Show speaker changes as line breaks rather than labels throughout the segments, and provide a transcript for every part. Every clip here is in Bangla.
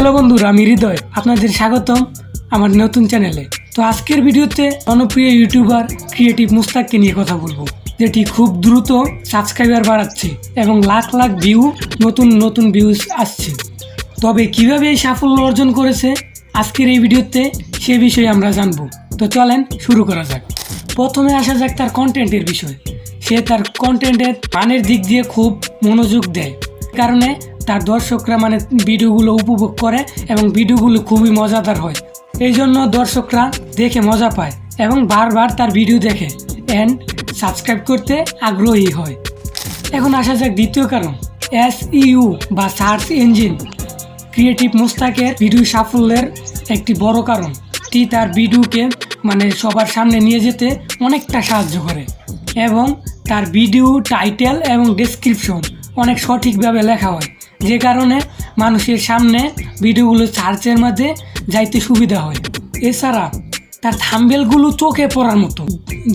হ্যালো বন্ধুরা, আমি হৃদয়। আপনাদের স্বাগতম আমার নতুন চ্যানেলে। তো আজকের ভিডিওতে জনপ্রিয় ইউটিউবার ক্রিয়েটিভ মুস্তাককে নিয়ে কথা বলব, যেটি খুব দ্রুত সাবস্ক্রাইবার বাড়াচ্ছে এবং লাখ লাখ ভিউ নতুন নতুন ভিউজ আসছে। তবে কীভাবে এই সাফল্য অর্জন করেছে আজকের এই ভিডিওতে সে বিষয়ে আমরা জানব। তো চলেন শুরু করা যাক। প্রথমে আসা যাক তার কন্টেন্টের বিষয়। সে তার কন্টেন্টের মানের দিক দিয়ে খুব মনোযোগ দেয়। কারণে তার দর্শকরা মানে ভিডিওগুলো উপভোগ করে এবং ভিডিওগুলো খুবই মজাদার হয়। এই জন্য দর্শকরা দেখে মজা পায় এবং বারবার তার ভিডিও দেখে অ্যান্ড সাবস্ক্রাইব করতে আগ্রহী হয়। এখন আসা যাক দ্বিতীয় কারণ এস ইউ বা সার্চ ইঞ্জিন ক্রিয়েটিভ মুস্তাকের ভিডিও সাফল্যের একটি বড় কারণ। টি তার ভিডিওকে মানে সবার সামনে নিয়ে যেতে অনেকটা সাহায্য করে এবং তার ভিডিও টাইটেল এবং ডেসক্রিপশন অনেক সঠিকভাবে লেখা হয়। যে কারণে মানুষের সামনে ভিডিওগুলো চার্চের মাঝে যাইতে সুবিধা হয়। এছাড়া তার থাম্বেলগুলো চোখে পড়ার মতো,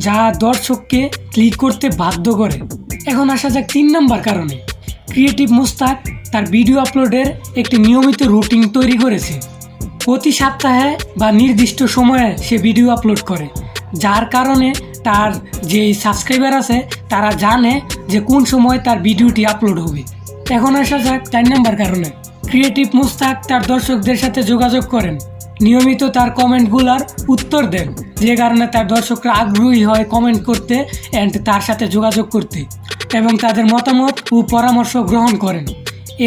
যা দর্শককে ক্লিক করতে বাধ্য করে। এখন আসা যাক তিন নম্বর কারণে। ক্রিয়েটিভ মুস্তাক তার ভিডিও আপলোডের একটি নিয়মিত রুটিন তৈরি করেছে। প্রতি সপ্তাহে বা নির্দিষ্ট সময়ে সে ভিডিও আপলোড করে, যার কারণে তার যে সাবস্ক্রাইবার আছে, তারা জানে যে কোন সময় তার ভিডিওটি আপলোড হবে। এখন আসা যাক চার নম্বর কারণে। ক্রিয়েটিভ মুস্তাক তার দর্শকদের সাথে যোগাযোগ করেন। নিয়মিত তার কমেন্টগুলোর উত্তর দেন, যে কারণে তার দর্শকরা আগ্রহী হয় কমেন্ট করতে অ্যান্ড তার সাথে যোগাযোগ করতে এবং তাদের মতামত ও পরামর্শ গ্রহণ করেন।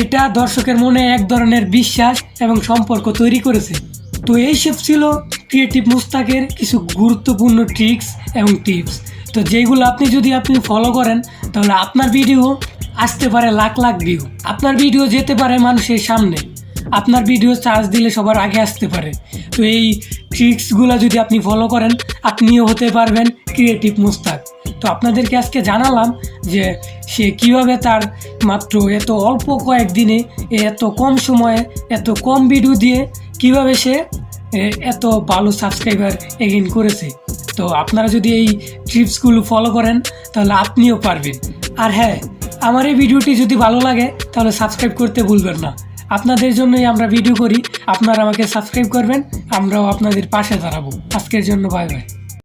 এটা দর্শকের মনে এক ধরনের বিশ্বাস এবং সম্পর্ক তৈরি করেছে। তো এইসব ছিল ক্রিয়েটিভ মুস্তাকের কিছু গুরুত্বপূর্ণ ট্রিক্স এবং টিপস তো যেগুলো আপনি যদি আপনি ফলো করেন, তাহলে আপনার ভিডিও আসতে পারে লাখ লাখ ভিউ আপনার ভিডিও যেতে পারে মানুষের সামনে। আপনার ভিডিও চার্জ দিলে সবার আগে আসতে পারে। তো এই ট্রিক্সগুলো যদি আপনি ফলো করেন, আপনিও হতে পারবেন ক্রিয়েটিভ মুস্তাক। তো আপনাদেরকে আজকে জানালাম যে সে কীভাবে তার মাত্র এত অল্প কয়েকদিনে, এত কম সময়ে, এত কম ভিডিও দিয়ে কীভাবে সে এত ভালো সাবস্ক্রাইবার এগেন করেছে। তো আপনারা যদি এই ট্রিপসগুলো ফলো করেন, তাহলে আপনিও পারবেন। আর হ্যাঁ আমার এই ভিডিওটি যদি ভালো লাগে, তাহলে সাবস্ক্রাইব করতে ভুলবেন না। আপনাদের জন্যই আমরা ভিডিও করি। আপনারা আমাকে সাবস্ক্রাইব করবেন, আমরাও আপনাদের পাশে দাঁড়াবো। আজকের জন্য বাই বাই।